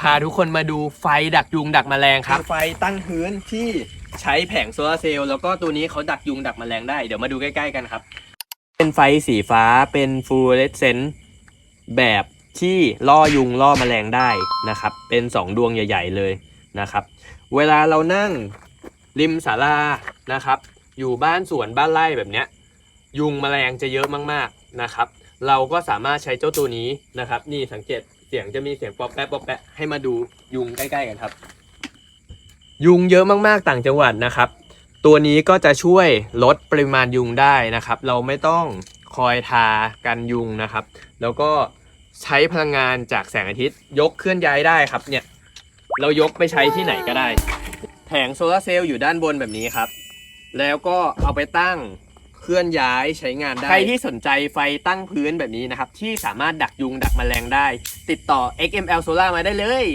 พาทุกคนมาดูไฟดักยุงดักแมลงครับ ไฟตั้งพื้นที่ใช้แผงโซลาร์เซลล์แล้วก็ตัวนี้เขาดักยุงดักแมลงได้ เดี๋ยวมาดูใกล้ ๆ กันครับ เป็นไฟสีฟ้าเป็นฟลูออเรสเซนต์แบบที่ล่อยุงล่อแมลงได้นะครับ เป็น 2 ดวงใหญ่ ๆ เลยนะครับ เวลาเรานั่งริมศาลานะครับ อยู่บ้านสวนบ้านไร่แบบเนี้ยยุงแมลงจะเยอะมากๆนะครับ เราก็สามารถใช้เจ้าตัวนี้นะครับ นี่สังเกต เสียงจะมีเสียงป๊อปแป๊ะป๊อปแป๊ะให้มาดูยุงใกล้ๆกันครับ ยุงเยอะมากๆต่างจังหวัดนะครับ ตัวนี้ก็จะช่วยลดปริมาณยุงได้นะครับ เราไม่ต้องคอยทากันยุงนะครับ แล้วก็ใช้พลังงานจากแสงอาทิตย์ ยกเคลื่อนย้ายได้ครับเนี่ยเรายกไปใช้ที่ไหนก็ได้ แผงโซลาร์เซลล์อยู่ด้านบนแบบนี้ครับ แล้วก็เอาไปตั้ง เคลื่อนย้ายใช้งานได้ ใครที่สนใจไฟตั้งพื้นแบบนี้นะครับ ที่สามารถดักยุงดักแมลงได้ ติดต่อ XML Solar มาได้เลย